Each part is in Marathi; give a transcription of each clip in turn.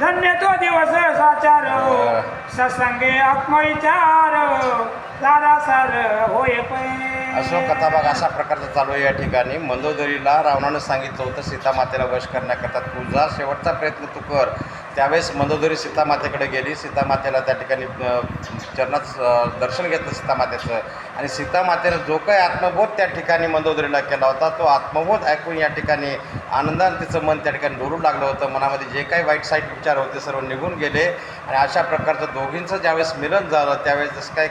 धन्य तो दिवस साचार. सत्संगे आत्मविचार. दादा सर होय पै अशोक कथाभाग अशा प्रकारचा चालू आहे या ठिकाणी. मंदोदरीला रावणानं सांगितलं होतं सीतामातेला वश करण्याकरता तुझा शेवटचा प्रयत्न तू कर. त्यावेळेस मंदोदरी सीतामातेकडे गेली. सीतामातेला त्या ठिकाणी चरणात दर्शन घेतलं सीतामातेचं. आणि सीतामातेनं जो काही आत्मबोध त्या ठिकाणी मंदोदरीला केला होता तो आत्मबोध ऐकून या ठिकाणी आनंदानं तिचं मन त्या ठिकाणी डोलू लागलं होतं. मनामध्ये जे काही वाईट साईट विचार होते सर्व निघून गेले. आणि अशा प्रकारचं दोघींचं ज्यावेळेस मिलन झालं त्यावेळेस जसं काही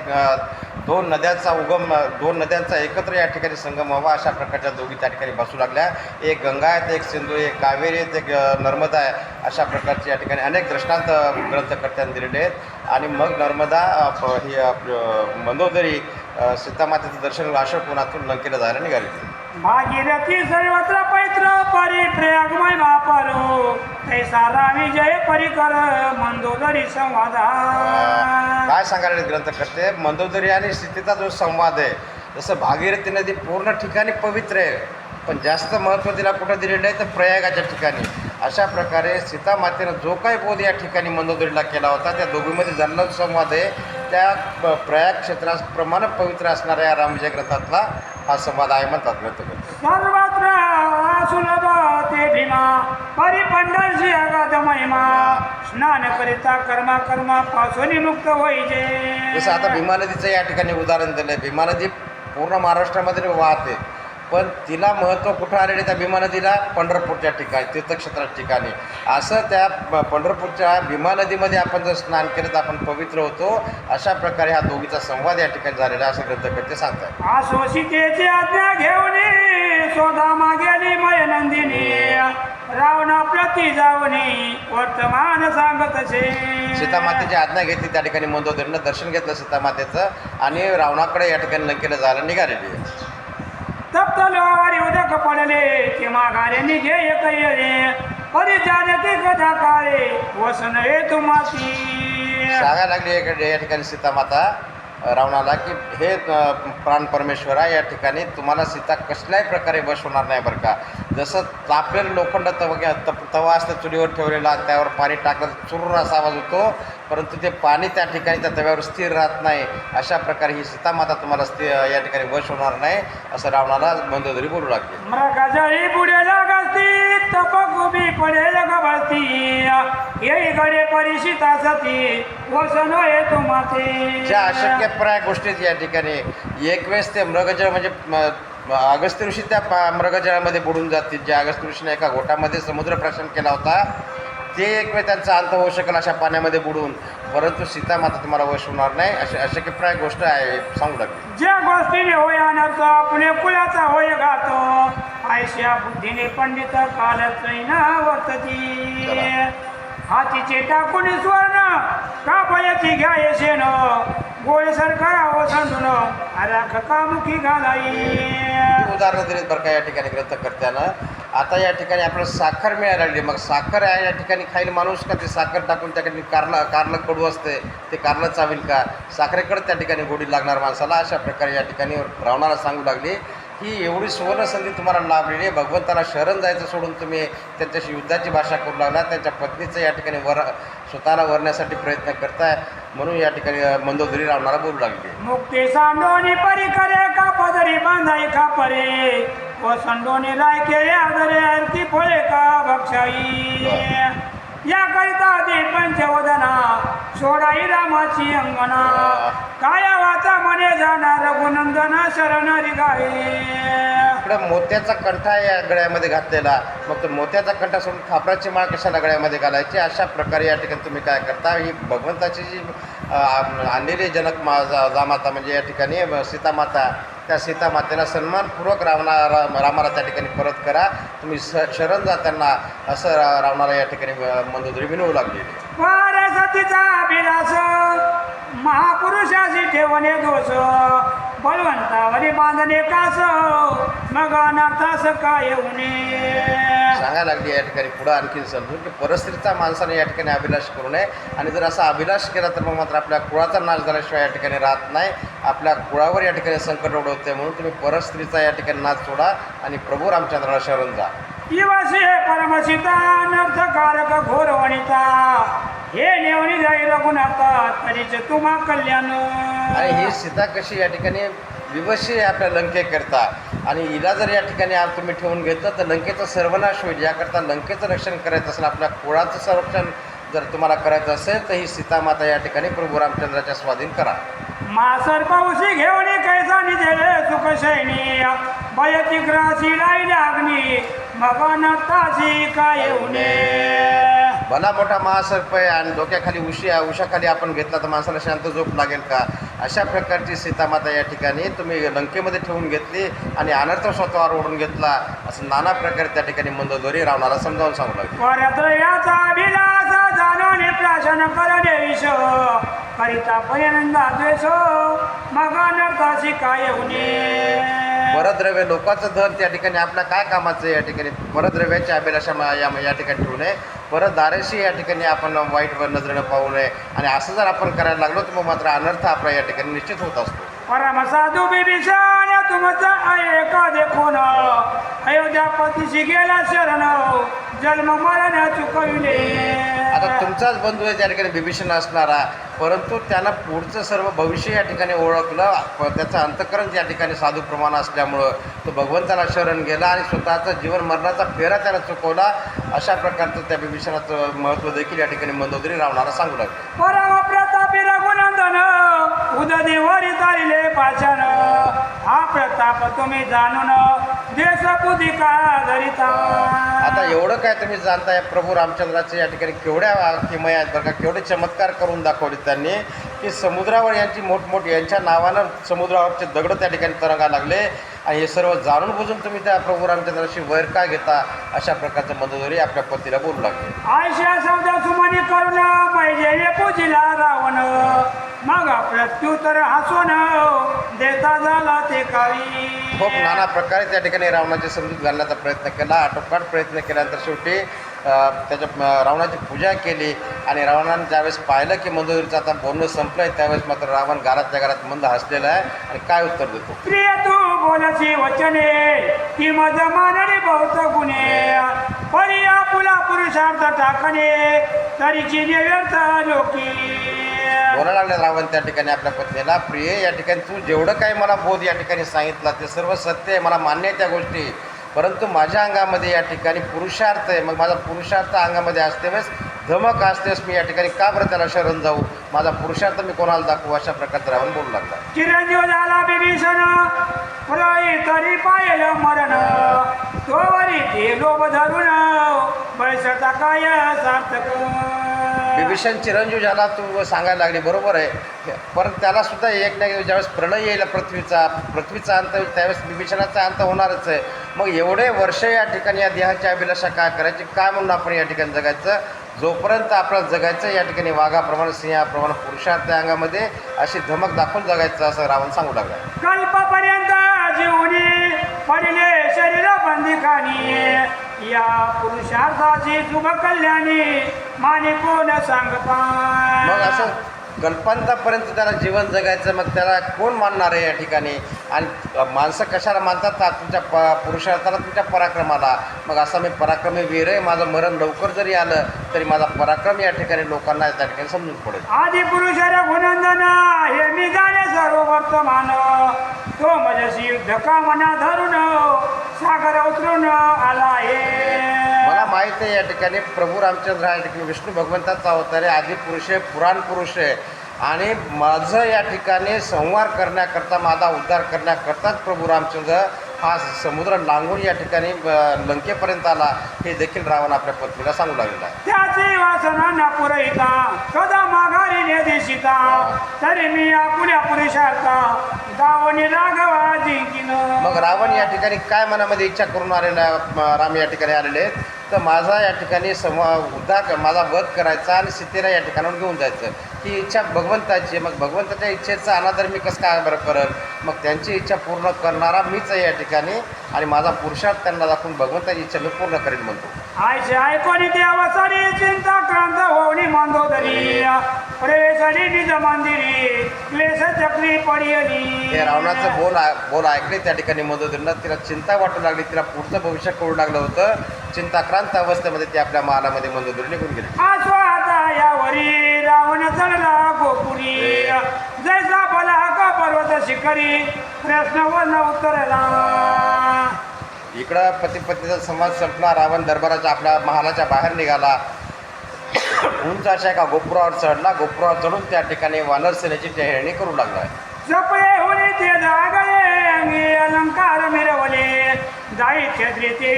दोन नद्यांचा उगम दोन नद्यांचा एकत्र या ठिकाणी संगम व्हावा अशा प्रकारच्या दोघी त्या ठिकाणी बसू लागल्या. एक गंगा आहेत एक सिंधू एक कावेरी आहेत एक नर्मदा आहे अशा प्रकारची या ठिकाणी अनेक दृष्टांत ग्रंथकर्त्यांनी दिलेले आहेत. आणि मग नर्मदा ही मंदोदरी सीतामातेचं दर्शन अशोक कोणातून लंकेला जायला निघाली. भागीरथी सर्वत्र पैत्र परिप्रयागमय वापरो. तैसा रामी जय परिकर मंदोदरी संवादा. काय सांगायला ग्रंथकर्ते? मंदोदरी आणि स्थितीचा जो संवाद आहे जसं भागीरथी नदी पूर्ण ठिकाणी पवित्र आहे. पण जास्त महत्त्व तिला कुठं दिलेलं आहे तर प्रयागाच्या ठिकाणी. अशा प्रकारे सीतामातेनं जो काही बोध या ठिकाणी मंदोदरीला केला होता त्या दोघीमध्ये झालेला जो संवाद आहे. त्या प्रयाग क्षेत्राप्रमाणे पवित्र असणाऱ्या या रामविजय ग्रंथातला हा संवाद आहे म्हणतात स्नान करिता कर्मा कर्मा पासून मुक्त होईजे. जसं आता भीमा नदीचं या ठिकाणी उदाहरण दिलं आहे भीमा नदी पूर्ण महाराष्ट्रामध्ये वाहते. पण तिला महत्त्व कुठं आलेलं त्या भीमा नदीला पंढरपूरच्या ठिकाणी तीर्थक्षेत्राच्या ठिकाणी. असं त्या पंढरपूरच्या भीमा नदीमध्ये आपण जर स्नान केलं तर आपण पवित्र होतो. अशा प्रकारे हा दोघीचा संवाद या ठिकाणी झालेला असं ग्रंथकर्ते सांगतात आशोषितेची आज्ञा घेऊन सोदा मागेली मय नंदिनी. रावणा प्रती जावनी वर्तमान सांगतसे सीतामातेची आज्ञा घेतली त्या ठिकाणी मंदोदरीनं दर्शन घेतलं सीतामातेचं आणि रावणाकडे या ठिकाणी लंकेला जायला निघालेली आहे. तप्त लोवारी उदक पडले ते माघारे घे ये परिचाने ते कथा काळे वसन हे तुम्हासी सांगायला लागली इकडे या ठिकाणी सीतामाता रावणाला की हे प्राण परमेश्वरा या ठिकाणी तुम्हाला सीता कसल्याही प्रकारे बस होणार नाही बरं का. जसं तापलेलं लोखंड तव तप तवा असतं चुलीवर ठेवलेला त्यावर पाणी टाकलं चुरून असा आवाज होतो. परंतु ते पाणी त्या ठिकाणी त्या तव्यावर स्थिर राहत नाही. अशा प्रकारे ही सीतामाता तुम्हाला स्थि या ठिकाणी वश होणार नाही असं रावणाला मंदोदरी बोलू लागले. मृगजळी बुडेल गस्ती तपक उभी पडेल गभस्ती येई गडे परिषिता सती वसन हे तुम्हासी ज्या अशक्यप्राय गोष्टी आहेत या ठिकाणी एक वेळेस ते मृगजळ म्हणजे अगस्त्य ऋषी त्या पा- मृगजळामध्ये बुडून जातील. ज्या अगस्त्य ऋषीने एका घोटामध्ये समुद्र प्रशासन केला होता ते एक वेळ त्यांचा अंत होऊ शकेल अशा पाण्यामध्ये बुडून. परंतु सीतामाता तुम्हाला वश होणार नाही अशी अशक्यप्राय गोष्ट आहे सांगू लागली ज्या गोष्टीने होय अनर्थ पुणे कुळाचा होय घातो. आयशा बुद्धीने पंडित कालच ना वर्तती. हातीचे टाकून स्वर्ण. कापयाची घ्या येशेन गोळ सरकार सांडून. राख कामुखी घालाई. उदाहरणं दिलीत बरं का या ठिकाणी ग्रंथकर्त्यानं आता या ठिकाणी आपल्याला साखर मिळायला लागली. मग साखर आहे या ठिकाणी खाईल माणूस का? ते साखर टाकून त्या ठिकाणी कारलं कारलं कडू असते. ते कारलं चावेल का? साखरेकडे त्या ठिकाणी गोडी लागणार माणसाला. अशा प्रकारे या ठिकाणी रावणाला सांगू लागली. ही एवढी सुवर्ण संधी तुम्हाला लाभलेली आहे. भगवंताला शरण जायचं सोडून तुम्ही त्यांच्याशी युद्धाची भाषा करू लागला त्यांच्या पत्नीचं या ठिकाणी वर स्वतःला वरण्यासाठी प्रयत्न करताय. म्हणून या ठिकाणी मंदोदरी रावणाला बोलू लागली. मुक्ती सांडोनी परी करे का पदरी बांधाई खापरे व संडोनी केले आदरे आरती फळे का भक्षाई या करिता दे पंचवदना सोडाई रामाची अंगना काया वाचा मने जाणार रघुनंदना शरणारी गाई. इकडे मोत्याचा कंठा या गळ्यामध्ये घातलेला. मग तो मोत्याचा कंठा सोडून खापराची माळ कशाला गळ्यामध्ये घालायची? अशा प्रकारे या ठिकाणी तुम्ही काय करता? ही भगवंताची जी आणलेली जनक मा जामाता म्हणजे या ठिकाणी सीतामाता त्या सीतामातेला सन्मानपूर्वक रावणा राम रामाला त्या ठिकाणी परत करा. तुम्ही स शरण जाताना असं रावणाला या ठिकाणी मंदोदरी विनवू लागली. महापुरुषाशी ठेवणे दोष बळवंतावरी बांधणे कास मग अनर्थास काय येऊने? सांगायला लागली या ठिकाणी पुढं आणखीन समजून की परस्त्रीचा माणसाने या ठिकाणी अभिलाष करू नये. आणि जर असा अभिलाष केला तर मग मात्र आपल्या कुळाचा नाश झाल्याशिवाय या ठिकाणी राहत नाही. आपल्या कुळावर या ठिकाणी संकट ओढवते म्हणून तुम्ही परस्त्रीचा या ठिकाणी नाच सोडा आणि प्रभू रामचंद्राला शरण जा. दिवशी परमसिता अनर्थकारक घोर वनिता हे नेवणी जाई रघुनाथा तरीच तुम्हा कल्याण. आणि ही सीता कशी या ठिकाणी विवशी आपल्या लंकेकरता आणि हिला जर या ठिकाणी आज तुम्ही ठेवून घेतलं तर लंकेचा सर्वनाश होईल. याकरता लंकेचं रक्षण करायचं असेल आपल्या कुळाचं संरक्षण जर तुम्हाला करायचं असेल तर ही सीतामाता या ठिकाणी प्रभू रामचंद्राच्या स्वाधीन करा. मासर पाऊसी घेऊन कैसा निजेले सुख सैनी बयती ग्रासी लाईल्या अग्नी मग नतासी काय येऊने भला मोठा महासर्प आहे आणि डोक्याखाली उशी आहे. उशाखाली आपण घेतला तर माणसाला शांत झोप लागेल का? अशा प्रकारची सीतामाता या ठिकाणी तुम्ही लंकेमध्ये ठेवून घेतली आणि अनर्थ स्वतःवर ओढून घेतला. असं नाना प्रकारे त्या ठिकाणी मंदोदरी रावणाला समजावून सांगू लागले. येऊने परद्रव्य लोकांचं धन त्या ठिकाणी आपल्या काय कामाचं या ठिकाणी? परद्रव्याची अभिलाषा या ठिकाणी ठेवू नये परत दारेशी या ठिकाणी आपण वाईट नजरेनं पाहू नये. आणि असं जर आपण करायला लागलो तर मग मात्र अनर्थ आपला या ठिकाणी निश्चित होत असतो. परम साधू बिभीषण तुमचा ऐका देखून. अयोध्यापतीशी गेला शरण. जन्म मरण चुकविले. आता तुमचाच बंधू आहे त्या ठिकाणी बिभीषण असणारा. परंतु त्यानं पुढचं सर्व भविष्य या ठिकाणी ओळखलं. त्याचं अंतकरण त्या ठिकाणी साधू प्रमाण असल्यामुळं तो भगवंताला शरण गेला आणि स्वतःचा जीवन मरणाचा फेरा त्याला चुकवला. अशा प्रकारचं त्या बिभीषणाचं महत्त्व देखील या ठिकाणी मंदोदरी रावणाला सांगू लागले. तुम्ही जाणून देश धरिता आता एवढं काय तुम्ही जाणताय? प्रभू रामचंद्राचे या ठिकाणी केवढ्या किमया आहेत बरं का? केवढे चमत्कार करून दाखवले त्यांनी की समुद्रावर यांची मोठमोठ यांच्या नावानं समुद्रावरचे दगड त्या ठिकाणी तरंगा लागले. आणि हे सर्व जाणून बुजून तुम्ही त्या प्रभू रामचंद्राशी वैर का घेता अशा प्रकारचं मंदोदरी आपल्या पतीला बोलू लागले आयशा सौदा सुमनी करुण मैजे पूजिला रावण. मग प्रत्युत्तर हसून देता झाला ते कावी खूप नाना प्रकारे त्या ठिकाणी रावणाची समजूत घालण्याचा प्रयत्न केला आटोकाट प्रयत्न केल्यानंतर शेवटी त्याच्या रावणाची पूजा केली आणि रावणाने ज्यावेळेस पाहिलं की मंदोदरीचं आता बोलणं संपलं आहे त्यावेळेस मात्र रावण घरातल्या घरात मंद हसलेला आहे. आणि काय उत्तर देतो? प्रिय तू बोलसी वचने की मज मानणे बहुत गुणे. परी आपुला पुरुषार्थ टाकणे तरीची व्यर्थ लोकी. बोलायला लागले रावण त्या ठिकाणी आपल्या पत्नीला प्रिय या ठिकाणी तू जेवढं काही मला बोध या ठिकाणी सांगितलं ते सर्व सत्य आहे मला मान्य आहे त्या गोष्टी. परंतु माझ्या अंगामध्ये या ठिकाणी पुरुषार्थ आहे. मग माझा पुरुषार्थ अंगामध्ये असते वेळेस धमक असतेस मी या ठिकाणी का बरं त्याला शरण जाऊ? माझा पुरुषार्थ मी कोणाला दाखवू? अशा प्रकारचं रावण बोलू लागला. चिरंजीव झाला बिभीषण. तरी पायल मरण. तोवरी ते लोभ धरून पैशाचा काय सार्थक? बिभीषण चिरंजीव झाला तू सांगायला लागली बरोबर आहे. परत त्याला सुद्धा एक ना ज्यावेळेस प्रलय येईल पृथ्वीचा पृथ्वीचा अंत त्यावेळेस बिभीषणाचा अंत होणारच आहे. मग एवढे वर्ष या ठिकाणी या देहाची अभिलाषा काय करायची? काय म्हणून आपण या ठिकाणी जगायचं? जोपर्यंत आपल्याला जगायचं या ठिकाणी वाघाप्रमाणे सिंहाप्रमाणे पुरुषार्थ अंगामध्ये अशी धमक दाखवून जगायचं असं रावण सांगू लागला. कल्पपर्यंत जीवनी पडले शरीर बंदिखानी. या पुरुषार्थाची शुभ कल्याणी माने कोण सांगता? मग असं कल्पांतापर्यंत त्याला जीवन जगायचं मग त्याला कोण मानणार आहे या ठिकाणी? आणि माणसं कशाला मानतात? तुमच्या प पुरुषार्थाला तुमच्या पराक्रमाला. मग असा मी पराक्रमी वीर आहे. माझं मरण लवकर जरी आलं तरी माझा पराक्रम या ठिकाणी लोकांना त्या ठिकाणी समजून पडेल. आदि पुरुष रघुनंदन हे मी जाणे सर्व वर्तमान तो मजसी युद्ध कामना धरून सागर उतरून आला आहे या ठिकाणी प्रभू रामचंद्र हा या ठिकाणी विष्णू भगवंताचा अवतार आहे आदिपुरुष आहे पुराण पुरुष आहे. आणि माझं या ठिकाणी संहार करण्याकरता माझा उद्धार करण्याकरताच प्रभू रामचंद्र हा समुद्र लांगून या ठिकाणी लंकेपर्यंत आला हे देखील रावण आपल्या पत्नीला सांगू लागलेला आहे त्याची वासना न पुरविता कदा माघारी नेदिशिता तरी मी आपुल्या पुरुषार्था दावणी राघवा जिंकिन. मग रावण या ठिकाणी काय मनामध्ये इच्छा करून आलेला राम या ठिकाणी आलेले? आहेत तर माझा या ठिकाणी सम उद्धार माझा वध करायचा आणि सीतेला या ठिकाणाहून घेऊन जायचं. ही इच्छा भगवंताची. मग भगवंताच्या इच्छेचा अनादर मी कसं काय बरं करेल मग त्यांची इच्छा पूर्ण करणारा मीच आहे या ठिकाणी आणि माझा पुरुषार्थ त्यांना दाखवून भगवंताची इच्छा मी पूर्ण करेल म्हणतो. आयशे ऐकोनी देवासारी चिंता क्रांत होणी मांदोदरी प्रवेशरी निज मंदिरी क्लेश चक्री पडियली. हे रावणाचं बोल बोल ऐकले त्या ठिकाणी मदतीनं तिला चिंता वाटू लागली तिला पुढचं भविष्य कळू लागलं होतं. चिंताक्रांत अवस्थेमध्ये ती आपल्या महालामध्ये मंदोदरी निघून गेली. यावर रावण चढला गोपुरी का पर्वत शिखरी प्रश्न वन उतरला इकडं पती पत्नीचा संवाद संपला. रावण दरबाराच्या आपल्या महालाच्या बाहेर निघाला. उंच अशा एका गोपुरावर चढला. गोपुरावर चढून त्या ठिकाणी वानर सेनेची टेहळणी करू लागला. जपले होणे ते जागले अंगी अलंकार मिरवले. दाई छत्री ते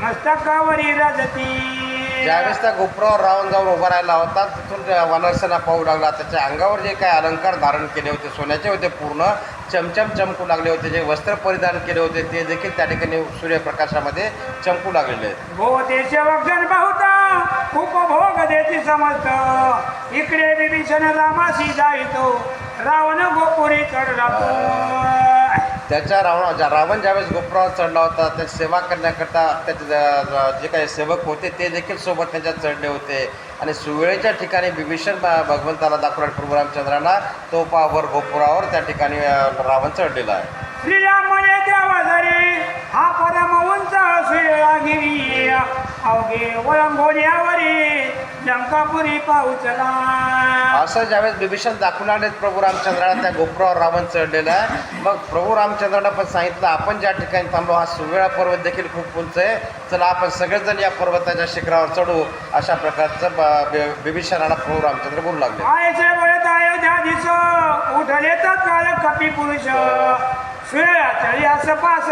मस्तकावरी रजती. ज्यावेळेस त्या गोपुरावर रावण जाऊन उभा राहिला होता तिथून वनरसेना पाहू लागला. त्याच्या अंगावर जे काही अलंकार धारण केले होते सोन्याचे होते पूर्ण चमचम चमकू लागले होते जे वस्त्र परिधान केले होते ते देखील त्या ठिकाणी सूर्यप्रकाशामध्ये चमकू लागलेले आहेत बहुता उपभोग देती समजत इकडे विभीषण रामाशी जाईतो रावण गोपुरी चढला त्याच्या रावण ज्या रावण ज्यावेळेस गोपुरावर चढला होता त्या सेवा करण्याकरता त्याचे जे काही सेवक होते ते देखील सोबत त्यांच्या चढले होते. आणि सुवेळेच्या ठिकाणी विभीषण भगवंताला दाखवला प्रभू रामचंद्रांना तो पावर गोपुरावर त्या ठिकाणी रावण चढलेला आहे. श्रीराम देवा हा परम उंच अवघे वळंगोड्यावरी लंकापुरी पाऊचला. असं ज्यावेळेस बिभीषण दाखवून आले प्रभू रामचंद्राला त्या गोपुरावर रावण चढलेला आहे. मग प्रभू रामचंद्रानं पण सांगितलं आपण ज्या ठिकाणी थांबलो हा सुवेळा पर्वत देखील खूप उंच आहे. चला आपण सगळेजण या पर्वताच्या शिखरावर चढू. अशा प्रकारचं बिभीषणाला प्रभू रामचंद्र बोलू लागले. आयचे वळत अयोध्या दिस उठले तत्काळ कपी पुरुष. सुयाचळी असं पास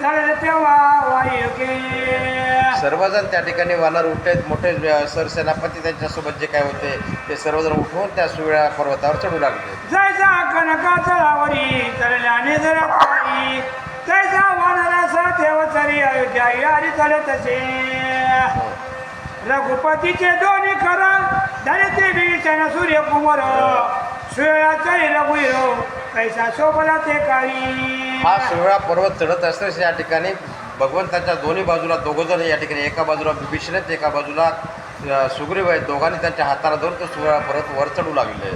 झालं तेव्हा वायुके सर्वजण त्या ठिकाणी वानर उठले मोठे सरसेनापती त्यांच्यासोबत जे काय होते ते सर्वजण उठून त्या सुवेळा पर्वतावर चढू लागले. जैसा कनका चढावरी चढल्याने जरा खाली तैसा वानरास ठेव चरी अयोध्या यारी तसे रघुपतीचे दोन्ही कर धरते भीषण सूर्यकुमार सुयाचळी रघुवीर कैसा शोभला ते काळी हा सोहळा पर्वत चढत असताना या ठिकाणी भगवंताच्या दोन्ही बाजूला दोघं जण या ठिकाणी एका बाजूला बिभीषण आहेत एका बाजूला सुग्रीव आहेत. दोघांनी त्यांच्या हाताला धरून तो सोहळा पर्वत वर चढू लागले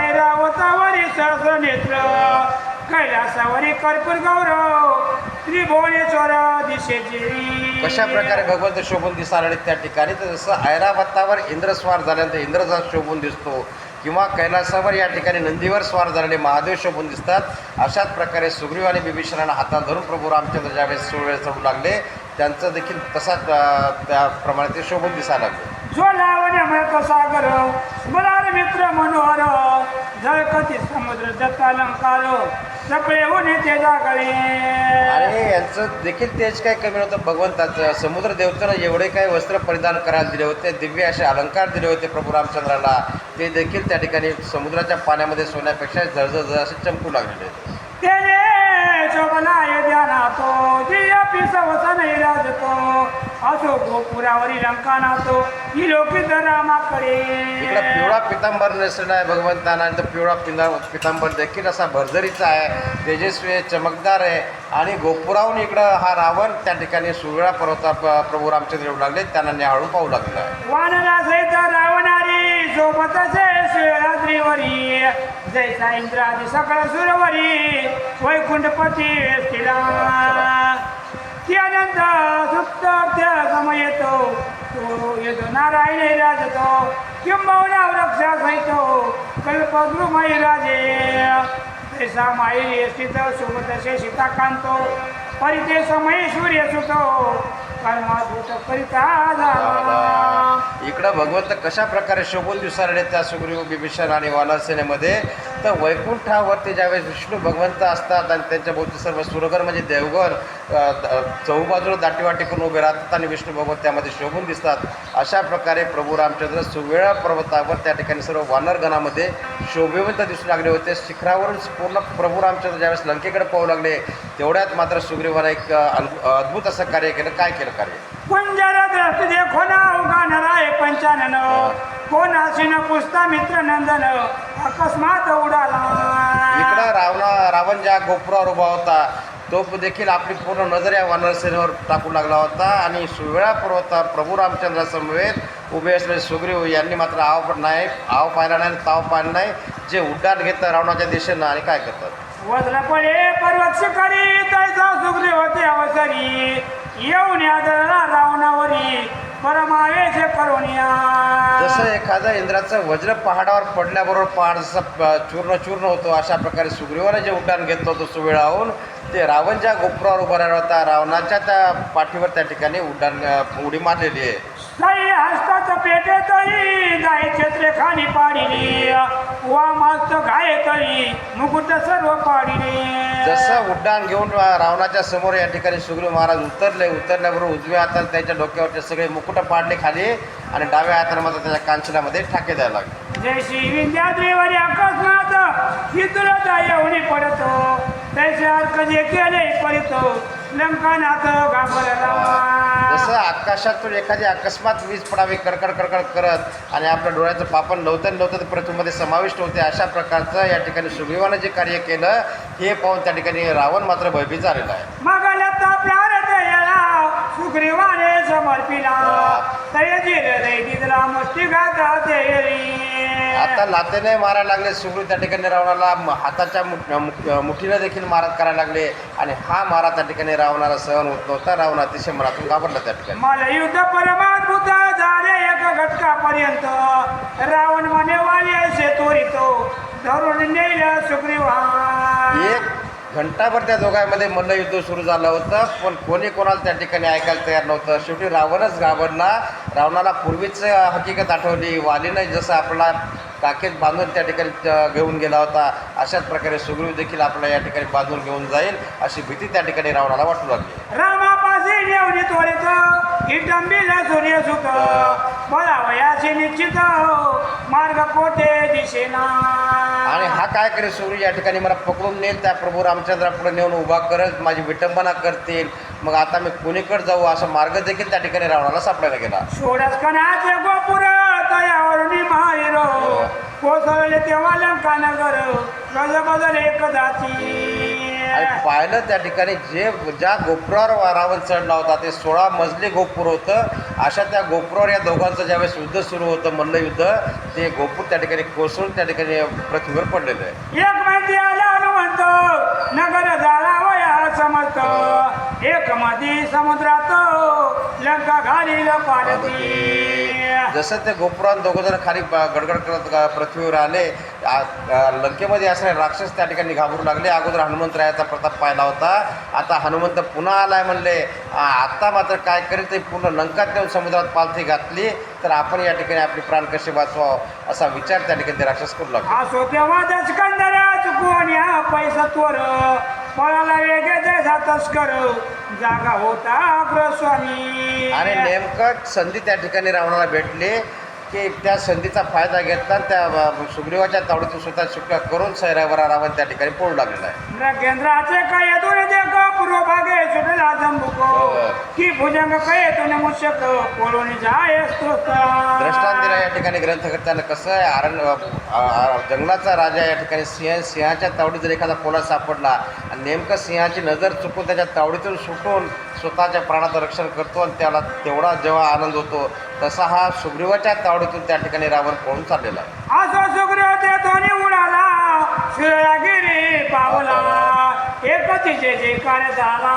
ऐरावतावरी सहस्र नेत्र कैलासावरी कर्पूर गौरव त्रिभुवनेश्वर दिशेची. कशा प्रकारे भगवंत शोभून लागले त्या ठिकाणी? तर जसं ऐरावतावर इंद्र स्वार झाल्यानंतर इंद्रजा शोभून दिसतो किंवा कैलासावर या ठिकाणी नंदीवर स्वार झालेले महादेव शोभून दिसतात. अशाच प्रकारे सुग्रीव आणि बिभीषणाला हातात धरून प्रभू रामचंद्र ज्यावेळेस वेळेस चढू लागले त्यांचं देखील तसाच त्याप्रमाणे ते शोभून दिसायला लागले. जो लावण्य मृत सागर बलार मित्र मनोहर झळकती समुद्र दत्तालंकार सगळे होणे ते जागळे. आणि यांचं देखील तेज काय कमी नव्हतं. भगवंताचं समुद्र देवतेनं एवढे काही वस्त्र परिधान करायला दिले होते दिव्य असे अलंकार दिले होते प्रभू रामचंद्राला. ते देखील त्या ठिकाणी समुद्राच्या पाण्यामध्ये सोन्यापेक्षा जळजळ असे चमकू लागलेले. तेने शोभनाय ध्यानातो दिया पिसवसन राजतो असो गोपुरावरी लंकानातो ही लोकित रामाकडे. इकडं पिवळा पितांबर नेसलेला आहे भगवंताना आणि तो पिवळा पिता पितांबर देखील असा भरजरीचा आहे. तेजस्वी आहे चमकदार आहे आणि गोपुराहून इकडं हा रावण त्या ठिकाणी सुवेळा पर्वता प्रभू रामचंद्र येऊ लागले त्यांना न्याहाळू पाहू लागला. वानरा सहित रावणारी सोबतचे शिवरात्रीवरी जैसा इंद्रादी सकळ सुरवरी वैकुंठपती तिला. त्यानंतर सुप्त समय येतो तो येतो नारायण राजतो किंबवना रक्षा सहितो कल्पगृमयी राजे. जैसा माई स्थित सोबतसे सीताकांतो परिते समय सूर्य सुतो. कर्माभूत करिता झाला इकडं भगवंत कशा प्रकारे शोभून दिसायला त्या सुग्रीव बिभीषण आणि वानर सेनेमध्ये तर वैकुंठावरती ज्यावेळेस विष्णू भगवंत असतात आणि त्यांच्या भोवती सर्व सुरगर म्हणजे देवगण चहूबाजूला दाटीवाटी करून उभे राहतात आणि विष्णू भगवंत त्यामध्ये शोभून दिसतात अशा प्रकारे प्रभू रामचंद्र सुवेळा पर्वतावर त्या ठिकाणी सर्व वानरगणामध्ये शोभिवंत दिसू लागले होते. शिखरावरून पूर्ण प्रभू रामचंद्र ज्यावेळेस लंकेकडे पाहू लागले तेवढ्यात मात्र सुग्रीवाला एक अद्भुत असं कार्य केलं. काय केलं कार्य? पंचानन. कोण न पुसता मित्र नंदन? अकस्मात उडाला इकडं रावणा रावण ज्या गोपुरावर उभा होता तो देखील आपली पूर्ण नजर या वानरसेनेवर टाकू लागला होता. आणि सुवेळा पर्वतावर प्रभू रामचंद्रासमवेत उभे असलेले सुग्रीव यांनी मात्र आव नाही आव पाहिला नाही ताव पाहिला नाही. जे उड्डाण घेतं रावणाच्या दिशेनं आणि काय करतात? वदला पडे पर्वत शिखरी तैसा सुग्री होते अवसरी. येऊन आदळला रावणावरी. परमावेश जसं एखादा इंद्राचं वज्र पहाडावर पडल्याबरोबर पहाड जसं चूर्ण चूर्ण होतो अशा प्रकारे सुग्रीवाने जे उड्डाण घेतलं होतं सुवेळाहून ते रावणच्या गोपुरावर उभा राहिला होता रावणाच्या त्या पाठीवर त्या ठिकाणी उड्डाण उडी मारलेली आहे. साई हस्तात पेटे तरी जाय छत्रे खाली पाडिली वा मस्त घाये तरी मुकुट सर्व पाडिले जसं उड्डाण घेऊन रावणाच्या समोर या ठिकाणी सुग्रीव महाराज उतरले उतरल्याबरोबर उजव्या हाताला त्याच्या डोक्यावरचे सगळे मुकुट पाडले खाली आणि डाव्या हाताला मात्र त्याच्या कांचनामध्ये ठाके द्यायला लागले. जय श्री विंध्याद्रीवरी अकस्मात हिंदुलता येऊनी पडतो. तैसे अर्क जे केले पडितो. जसं आकाशातून एखादी अकस्मात वीज पडावी कडकड कडकड करत आणि आपल्या डोळ्याचं पापण लवकर लवकर पृथ्वीमध्ये समाविष्ट होते. अशा प्रकारचं या ठिकाणी सुग्रीवानं जे कार्य केलं हे पाहून त्या ठिकाणी रावण मात्र भयभीत झालेला आहे. आता लातेने मारायला लागले सुगडी त्या ठिकाणी रावणाला हाताच्या मुठीनं देखील मारत करायला लागले. आणि हा मारा त्या ठिकाणी रावणाला सहन होत नव्हता. रावण अतिशय मनातून घाबरला त्या ठिकाणी. मला युद्ध परमाद्भुत झाले एका घटकापर्यंत. रावण म्हणे वाले शेतोरीतो धरून नेल्या सुग्रीवा घंटाभर त्या दोघांमध्ये मल्लयुद्ध सुरू झालं होतं पण कोणी कोणाला त्या ठिकाणी ऐकायला तयार नव्हतं. शेवटी रावणच घाबरला. रावणाला पूर्वीच हकीकत आठवली. वालीनं जसं आपला काखेत बांधून त्या ठिकाणी घेऊन गेला होता अशाच प्रकारे सुग्रीव देखील आपल्याला या ठिकाणी बांधून घेऊन जाईल अशी भीती त्या ठिकाणी रावणाला वाटू लागली. सुत बळावयाचे निश्चित. मार्ग कोठे दिसेना? आणि हा काय करेल सुग्रीव? या ठिकाणी मला पकडून नेल त्या प्रभू रामचंद्रापुढे नेऊन उभा करत माझी विटंबना करतील. मग आता मी कुणीकडे जाऊ? असा मार्ग देखील त्या ठिकाणी रावणाला सापडायला गेला. कोसळले तेव्हा लंका नगर एक जाती. आणि पाहिलं त्या ठिकाणी जे ज्या गोपुरावर रावण चढला होता ते सोळा मजली गोपूर होतं. अशा त्या गोपुरावर या दोघांचं ज्यावेळेस युद्ध सुरू होतं मल्लयुद्ध ते गोपूर त्या ठिकाणी कोसळून त्या ठिकाणी पृथ्वीवर पडलेलं आहे. एक माहिती आला हनुमंत नगर झाला वया समजत एक मधी समुद्रात लंका घालील पारती जसं ते गोपुरात दोघं जण खाली गडगड करत पृथ्वीवर आले लंकेमध्ये असणारे राक्षस त्या ठिकाणी घाबरू लागले. अगोदर हनुमंतरायाचा प्रताप पाहिला होता. आता हनुमंत पुन्हा आलाय म्हणले. आत्ता मात्र काय करेल ते पूर्ण लंकात नेऊन समुद्रात पालथी घातली तर आपण या ठिकाणी आपले प्राण कसे वाचवावं असा विचार त्या ठिकाणी ते राक्षस करू लागला. असो तेव्हा पैसा पळाला वेगळे जैसा कर. जागा होता अग्रस्वामी. आणि नेमकं संधी त्या ठिकाणी रावणाला भेटली. की त्या संधीचा फायदा घेतला. त्या सुग्रीवाच्या तावडीतून स्वतः सुटका करून सैरावर रावण त्या ठिकाणी पळू लागलेला आहे. नृगेंद्राचे काय दोन देख पूर्व भागे सुटला जंबुको की भुजंग काय तुने मुशक पळून जाय दृष्टांत दिला या ठिकाणी ग्रंथकर्त्यानं कसं आहे? आरण जंगलाचा राजा या ठिकाणी सिंह सिंहाच्या तावडीत जर एखादा पोला सापडला आणि नेमकं सिंहाची नजर चुकून त्याच्या तावडीतून सुटून स्वतःच्या प्राणाचं रक्षण करतो आणि त्याला तेवढा जेव्हा आनंद होतो तसा हा सुग्रीवाच्या तावडीतून त्या ठिकाणी रावण पळून चाललेला असो सुग्रीव ते दोन्ही उडाला शिळागिरी पावला. एकच जे जे कार्य झाला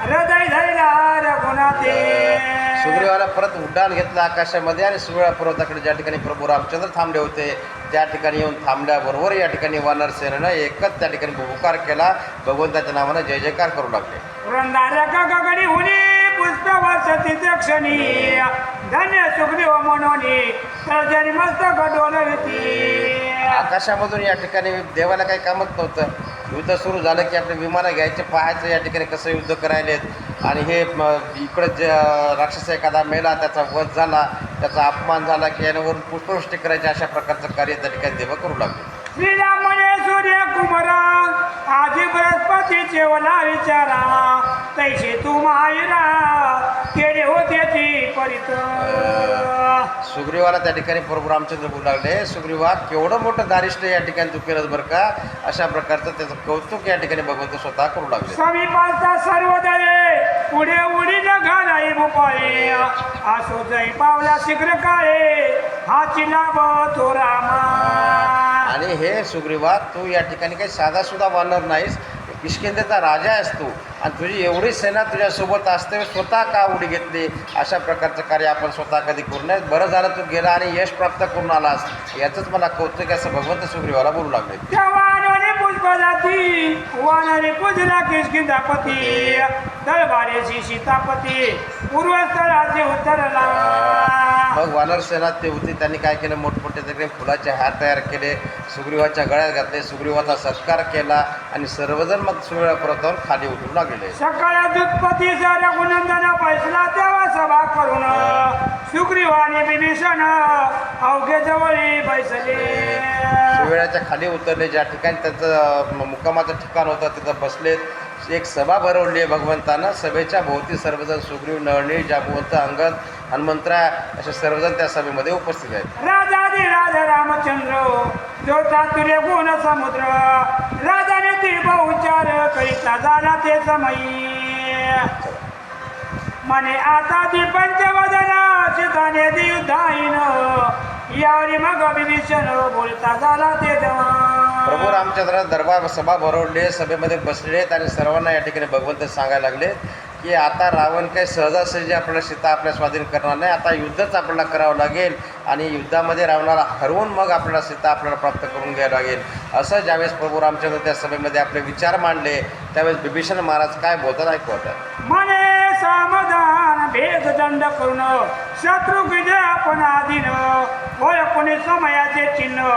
हृदय धरला रघुनाथे. सुग्रीवाला परत उड्डाण घेतलं आकाशामध्ये आणि सुवेळा पर्वताकडे ज्या ठिकाणी प्रभू रामचंद्र थांबले होते त्या ठिकाणी येऊन थांबल्याबरोबर या ठिकाणी वानर सेनेनं एकच त्या ठिकाणी बुबुकार केला. भगवंताच्या नावानं जय जयकार करू लागले. क्षणी. धन्य सुग्रीव मनोनी सर्जरी मस्तक डोलविती आकाशामधून या ठिकाणी देवाला काही कामच नव्हतं. युद्ध सुरू झालं की आपले विमानं घ्यायचे पाहायचं या ठिकाणी कसं युद्ध करायलेत. आणि हे इकडं जे राक्षस एखादा मेला त्याचा वध झाला त्याचा अपमान झाला की याच्यावरून पुष्पवृष्टी करायची अशा प्रकारचं कार्य त्या ठिकाणी देव करू लागले. सूर्य कुमारा बृहस्पती विचारा. तैसे तू मायरा केले होते ती परित. सुग्रीवाला त्या ठिकाणी प्रभू रामचंद्र बोलू लागले सुग्रीवा केवढं मोठं दारिष्ट या ठिकाणी तू केलं बरं का? अशा प्रकारचं त्याचं कौतुक या ठिकाणी भगवंत स्वतः करू लागले. सर्व दये पुढे उडी न घालाई भोपाळे. असो जय पावला शीघ्र काळे हाची लाभ तो रामा. आणि हे सुग्रीवा तू या ठिकाणी काही साधासुद्धा वानर नाहीस. किशकिंदेचा राजा आहेस तू. आणि तुझी एवढी सेना तुझ्यासोबत असते स्वतः का उडी घेतली? अशा प्रकारचं कार्य आपण स्वतः कधी करू नये. बरं झालं तू गेला आणि यश प्राप्त करून आलास. याचंच मला कौतुक असं भगवंत सुग्रीवाला बोलू लागले. त्या वानरे पूजला किशकिंदापती दरबारेची सीतापती पूर्वस्थळाचे उत्तरला मग वानर सेना ते होती त्यांनी काय केलं? मोठमोठे सगळे फुलाचे हार तयार केले सुग्रीवाच्या गळ्यात घातले सुग्रीवाचा सत्कार केला आणि सर्वजण मग सुग्रीवा परतावर खाली उतरू लागले सकाळी दुत्पती रघुनंदन पैसला तेव्हा सभा करून सुग्रीवाने विभीषण अवघे जवळी बैसले. सुवेळाच्या खाली उतरले ज्या ठिकाणी त्याचं मुक्कामाचं ठिकाण होतं तिथं बसलेत. एक सभा भरवली आहे भगवंतानं. सभेच्या भोवती सर्वजण सुग्रीव नळणी जाबवंत अंगद हनुमंतराय असे सर्वजण त्या सभेमध्ये उपस्थित आहेत. राजादी राजा रामचंद्र जो चातुर्य गुण समुद्र राजाने ती बहुचार करीता झाला ते समयी. म्हणे आता ती पंचवदन युद्धाईन मग बोलता झाला ते प्रभू जवान रामचंद्र दरबार सभा भरवले सभेमध्ये बसले आहेत आणि सर्वांना या ठिकाणी भगवंत सांगायला लागले की आता रावण काही सहजासहजी आपल्याला सीता आपल्या स्वाधीन करणार नाही. आता युद्धच आपल्याला करावं लागेल आणि युद्धामध्ये रावणाला हरवून मग आपल्याला सीता आपल्याला प्राप्त करून घ्यावं लागेल. असं ज्यावेळेस प्रभू रामचंद्र त्या सभेमध्ये आपले विचार मांडले त्यावेळेस बिभीषण महाराज काय बोलतात ऐकू भेद दंड करून शत्रू विजय आपण आधीन होय कोणी समयाचे चिन्ह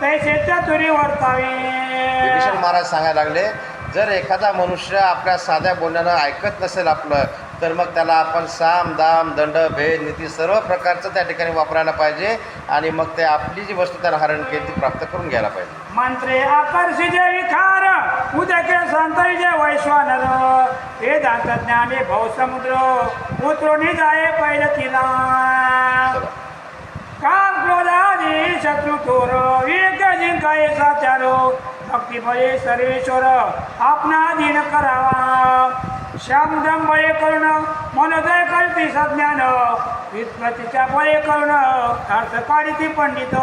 तैसे चतुरी वर्तावी विभीषण महाराज सांगायला लागले जर एखादा मनुष्य आपल्या साध्या बोलण्यानं ऐकत नसेल आपलं तर मग त्याला आपण साम दाम दंड भेद नीती सर्व प्रकारचं त्या ठिकाणी वापरायला पाहिजे आणि मग ते आपली जी वस्तू त्याला हरण केली ती प्राप्त करून घ्यायला पाहिजे. मंत्रे आकर्षी जे विखार उदके संतरी जे वैश्वानर. वेदांत ज्ञाने भवसमुद्र उतरून जाये पहिलं तिला चला. काम क्रोधादी शत्रु थोर एक जिंकाय साचारो भक्ती भये सर्वेश्वर आपणा दिन करावा श्यामदम बळे करून मनोदय करती सज्ञान विस्मतीच्या बळे करून अर्थ काढिती पंडित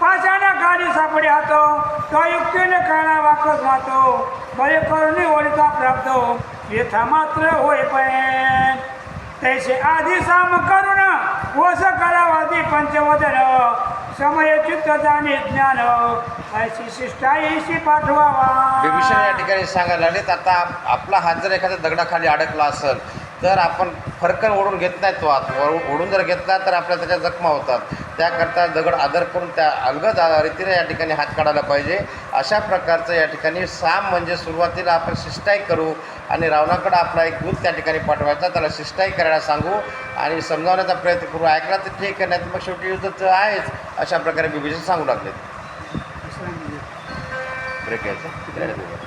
पाषाण गाडी सापडे हातो. तो युक्तीने काळा वाकस मातो बळे करून ओळीचा प्राप्त हो. येथा मात्र होय पण तैसे आधी साम करुण वस करावादी पंचवदन. समय चित्त जाणे ज्ञान हो. अशी शिष्टाईशी पाठवावा. विभीषण या ठिकाणी सांगायला लागलेत आता आपला हात जर एखाद्या दगडाखाली अडकला असेल तर आपण फरकन ओढून घेत नाही तो हात ओ- ओढून जर घेतला तर आपल्याला त्याच्या जखमा होतात. त्याकरता दगड आदर करून त्या अलगद रीतीने या ठिकाणी हात काढायला पाहिजे. अशा प्रकारचं या ठिकाणी साम म्हणजे सुरुवातीला आपण शिष्टाई करू आणि रावणाकडं आपला एक दूत त्या ठिकाणी पाठवायचा त्याला शिष्टाई करायला सांगू आणि समजावण्याचा प्रयत्न करू. ऐकला तर ठीक आहे नाही मग शेवटी युद्ध तर आहेच अशा प्रकारे विभीषण सांगू लागले. ब्रेक घ्यायचं